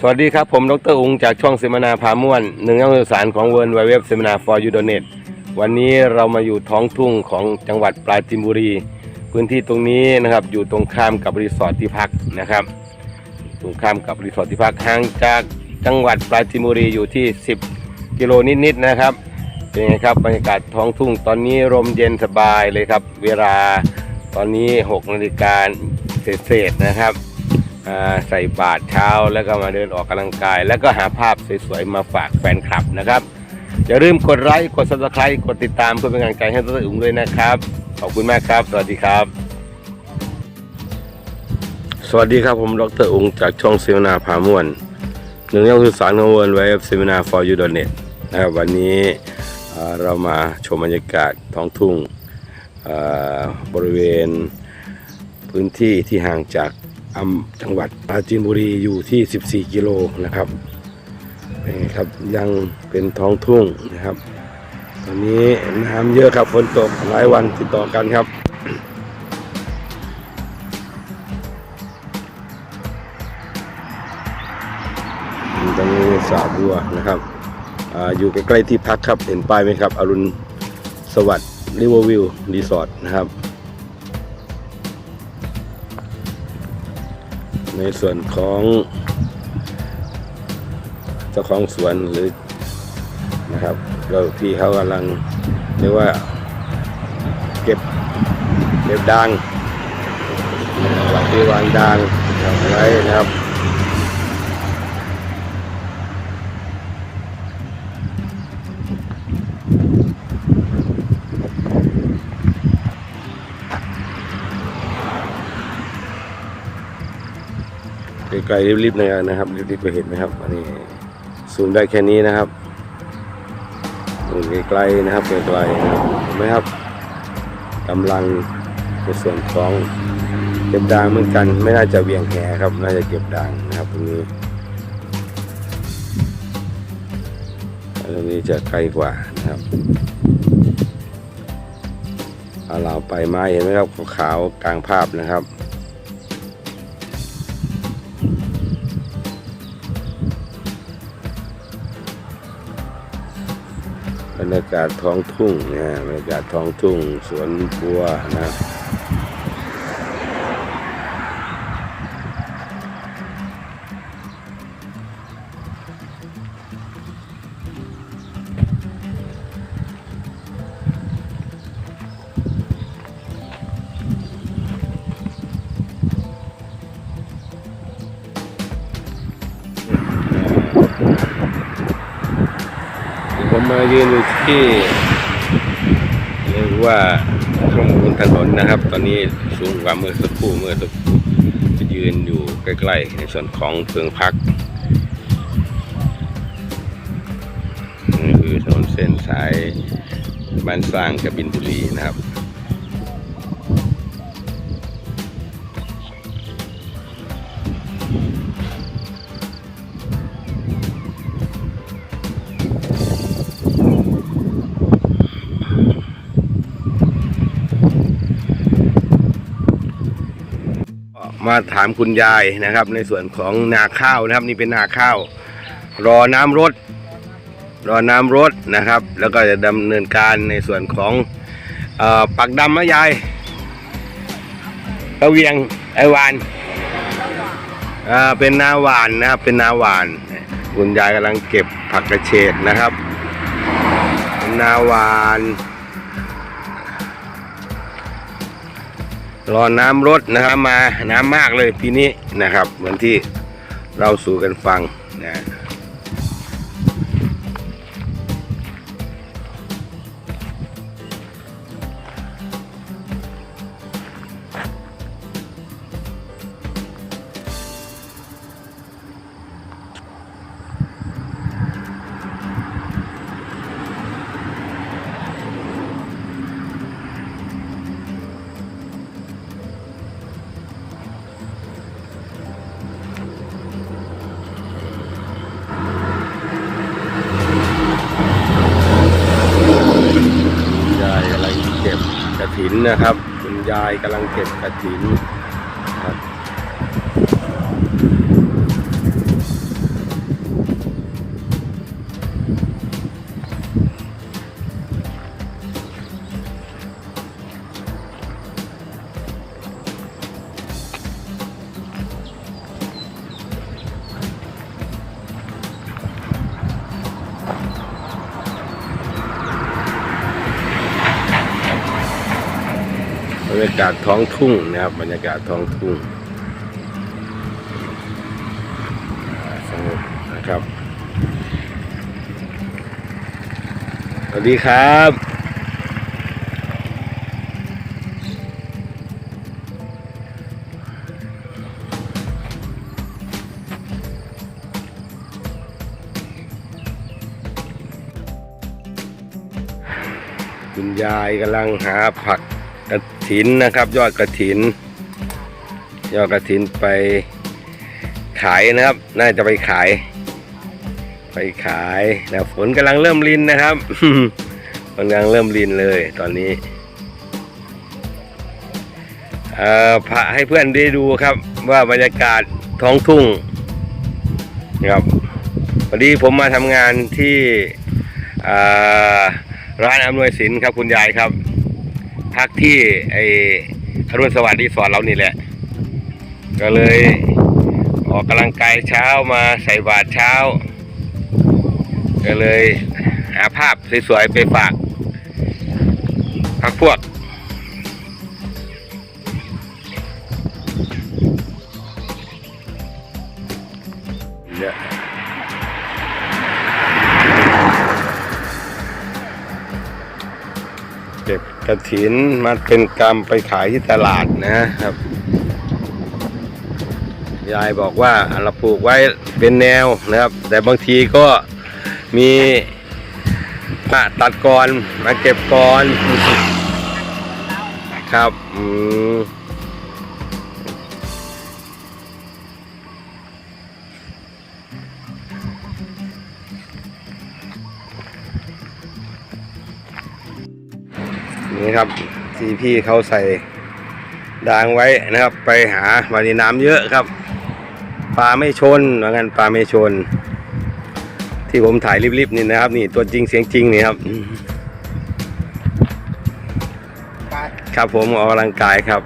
สวัสดีครับ ผมดรอุงจากช่องเสมนาพาม่วนหนึ่งนักศึกษาของเวิร์นไวเว็บเสมนา for u d o n e t วันนี้เรามาอยู่ท้องทุ่งของจังหวัดปราจีนบุรี พื้นที่ตรงนี้นะครับ อยู่ตรงข้ามกับรีสอร์ทที่พักนะครับ ตรงข้ามกับรีสอร์ทที่พักห่างจากจังหวัดปราจีนบุรีอยู่ที่ 10 กิโลนิดๆนะครับเป็นไงครับบรรยากาศท้องทุ่งตอนนี้ลมเย็นสบายเลยครับ เวลาตอนนี้6นาฬิกาเศษๆนะครับ ใส่บาตรเช้าแล้วก็มาเดินออกกำลังกาย แล้วก็หาภาพสวยๆมาฝากแฟนคลับนะครับ อย่าลืมกดไลค์กด subscribe กดติดตามเพื่อเป็นกำลังใจให้ตัวอุ่งด้วยนะครับ ขอบคุณมากครับ สวัสดีครับ สวัสดีครับผมดรอุงจากช่องเซมินาพาม่วนหนึ่งนักศึกษาของวนไว้เซมินา for you net นะครับวันนี้เรามาชมบรรยากาศท้องทุ่งบริเวณพื้นที่ที่ห่างจาก อำจังหวัดปราจีนบุรีอยู่ที่ 14 กิโลนะครับเป็นไงครับยังเป็นท้องทุ่งนะครับ ตอนนี้น้ำเยอะครับฝนตกหลายวันติดต่อกันครับตรงนี้สาบัวนะครับออยู่ใกล้ๆที่พักครับเห็นป้ายไหมครับ อรุณสวัสดิ์ริเวอร์วิวรีสอร์ทนะครับ ในส่วนของเจ้าของสวนหรือนะครับเราที่เขากำลังเรียกว่าเก็บเก็บดังวางที่วางดังไว้นะครับ ไกลๆรีบๆเลยนะครับรีบๆไปเห็นไหมครับอันนี้ซูมได้แค่นี้นะครับไกลๆนะครับไกลๆนะครับเห็นไหมครับกำลังในส่วนของเก็บด่างเหมือนกัน ไม่น่าจะเวียงแหครับ น่าจะเก็บด่างนะครับตรงนี้ตรงนี้จะไกลกว่านะครับเอาเราไปไม้เห็นไหมครับขาวๆกลางภาพนะครับ บรรยากาศท้องทุ่งนะบรรยากาศท้องทุ่ง สวนบัวนะ มายืนอยู่ที่เรียกว่าข้างบนถนนนะครับ ตอนนี้สูงกว่าเมื่อสักครู่เมื่อสักครู่จะยืนอยู่ใกล้ๆในส่วนของเพิงพักนี่คือถนนเส้นสายบ้านสร้างกับบินบุรีนะครับ มาถามคุณยายนะครับ ในส่วนของนาข้าวนะครับ นี่เป็นนาข้าว รอน้ำรดรอน้ำรดนะครับ แล้วก็จะดำเนินการในส่วนของอปักดำมะยายกระเวียงไอวานเป็นนาหวานนะครับ เป็นนาหวาน คุณยายกำลังเก็บผักกระเฉดนะครับ นาหวาน รอน้ำรดนะครับมาน้ำมากเลยปีนี้นะครับ เหมือนที่เราสู่กันฟังนะ กำลังเก็บกระถินนะครับ รรยากาศท้องทุ่งนะครับ บรรยากาศท้องทุ่งสงบนะครับ สวัสดีครับคุณยายกำลังหาผัก กระถินนะครับ ยอดกระถิน ยอดกระถินไปขายนะครับ น่าจะไปขาย ไปขายนะฝนกำลังเริ่มรินนะครับฝนกำลังเริ่มรินเลยตอนนี้เอ่อพาให้เพื่อนได้ดูครับ ว่าบรรยากาศท้องทุ่งนะครับพอดีผมมาทำงานที่อ่าร้านอำนวยสินครับคุณยายครับ พักที่ไออรุณสวัสดิ์รีสอร์ทเรานี่แหละ ก็เลยออกกำลังกายเช้ามาใส่บาตรเช้า ก็เลยหาภาพสวยๆไปฝากพักพวก กระถินมาเป็นกรรมไปขายที่ตลาดนะครับ ยายบอกว่าเราปลูกไว้เป็นแนวนะครับ แต่บางทีก็มีมาตัดก่อนมาเก็บก่อนครับ อืม นี่ครับที่พี่เขาใส่ดางไว้นะครับ ไปหาวันนี้น้ำเยอะครับปลาไม่ชนว่างั้นปลาไม่ชน ที่ผมถ่ายรีบๆนี่นะครับ นี่ตัวจริงเสียงจริงนี่ครับครับผมออกกำลังกายครับ